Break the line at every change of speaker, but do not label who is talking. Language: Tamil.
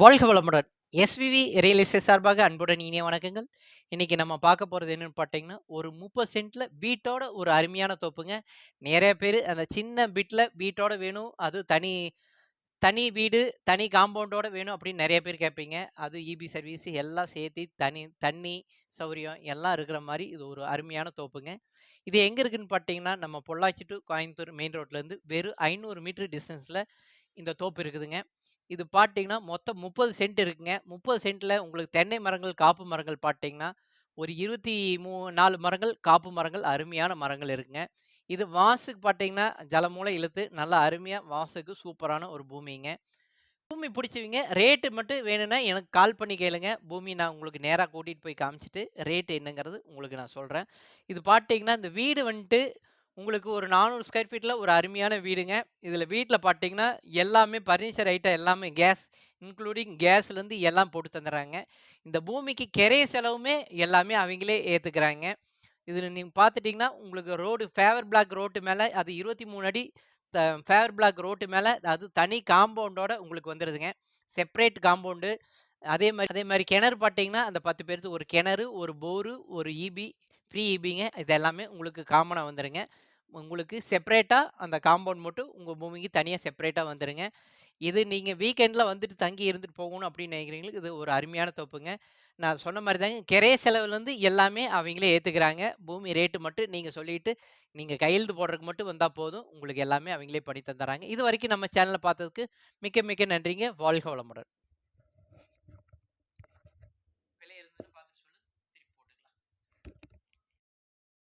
வாழ்க வளமுடன். எஸ்விவி ரியலிஸ்டேட் சார்பாக அன்புடன் இனிய வணக்கங்கள். இன்னைக்கு நம்ம பார்க்க போகிறது என்னன்னு பார்த்தீங்கன்னா, ஒரு 30 சென்ட்ல வீட்டோட ஒரு அருமையான தோப்புங்க. நிறைய பேர் அந்த சின்ன பிட்ல வீட்டோட வேணும். அது தனி தனி வீடு, தனி காம்பவுண்டோட வேணும் அப்படின்னு நிறைய பேர் கேட்பீங்க. அது ஈபி சர்வீஸ் எல்லாம் சேர்த்து தனி தண்ணி சௌரியம் எல்லாம் இருக்கிற மாதிரி இது ஒரு அருமையான தோப்புங்க. இது எங்க இருக்குன்னு பார்த்தீங்கன்னா, நம்ம பொள்ளாச்சி டு கோயம்புத்தூர் மெயின் ரோட்லேருந்து வெறும் ஐநூறு மீட்டர் டிஸ்டன்ஸ்ல இந்த தோப்பு இருக்குதுங்க. இது பார்த்தீங்கன்னா, மொத்தம் 30 சென்ட் இருக்குங்க. முப்பது சென்ட்டில் உங்களுக்கு தென்னை மரங்கள், காப்பு மரங்கள் பார்த்தீங்கன்னா, ஒரு 24 மரங்கள், காப்பு மரங்கள் அருமையான மரங்கள் இருக்குங்க. இது வாசுக்கு பார்த்தீங்கன்னா, ஜலமூலை இழுத்து நல்லா அருமையாக வாசுக்கு சூப்பரான ஒரு பூமிங்க. பூமி பிடிச்சவங்க ரேட்டு மட்டும் வேணும்னா எனக்கு கால் பண்ணி கேளுங்க. பூமி நான் உங்களுக்கு நேராக கூட்டிகிட்டு போய் காமிச்சிட்டு ரேட்டு என்னங்கிறது உங்களுக்கு நான் சொல்கிறேன் இது பார்த்தீங்கன்னா, இந்த வீடு வந்துட்டு உங்களுக்கு ஒரு 400 ஸ்கொயர் ஃபீட்டில் ஒரு அருமையான வீடுங்க. இதில் வீட்டில் பார்த்தீங்கன்னா, எல்லாமே பர்னிச்சர் ஐட்டம் எல்லாமே கேஸ் இன்க்ளூடிங் கேஸ்லேருந்து எல்லாம் போட்டு தந்துடுறாங்க. இந்த பூமிக்கு கிரைய செலவுமே எல்லாமே அவங்களே ஏற்றுக்கிறாங்க இதில் நீங்கள் பார்த்துட்டிங்கன்னா உங்களுக்கு ரோடு ஃபேவர் பிளாக் ரோட்டு மேலே அது 23 அடி த ஃபேவர் பிளாக் ரோட்டு மேலே அது தனி காம்பவுண்டோட உங்களுக்கு வந்துடுதுங்க செப்பரேட் காம்பவுண்டு. அதே மாதிரி அதே மாதிரி கிணறு பார்த்தீங்கன்னா, அந்த 10 பேருக்கு ஒரு கிணறு, ஒரு போரு, ஒரு ஈபி, ஃப்ரீ ஈபிங்க. இது எல்லாமே உங்களுக்கு காமனாக வந்துடுங்க உங்களுக்கு செப்பரேட்டாக அந்த காம்பவுண்ட் மட்டும் உங்கள் பூமிக்கு தனியாக செப்பரேட்டாக வந்துடுங்க இது நீங்கள் வீக்கெண்டில் வந்துட்டு தங்கி இருந்துட்டு போகணும் அப்படின்னு நினைக்கிறீங்களுக்கு இது ஒரு அருமையான தொப்புங்க நான் சொன்ன மாதிரி தாங்க கிரைய செலவுலேருந்து எல்லாமே அவங்களே ஏற்றுக்கிறாங்க பூமி ரேட்டு மட்டும் நீங்கள் சொல்லிட்டு, நீங்கள் கையெழுத்து போடுறதுக்கு மட்டும் வந்தால் போதும். உங்களுக்கு எல்லாமே அவங்களே பண்ணி தந்துடுறாங்க இது வரைக்கும் நம்ம சேனலை பார்த்ததுக்கு மிக்க மிக்க நன்றிங்க. வாழ்க வளமுடன்.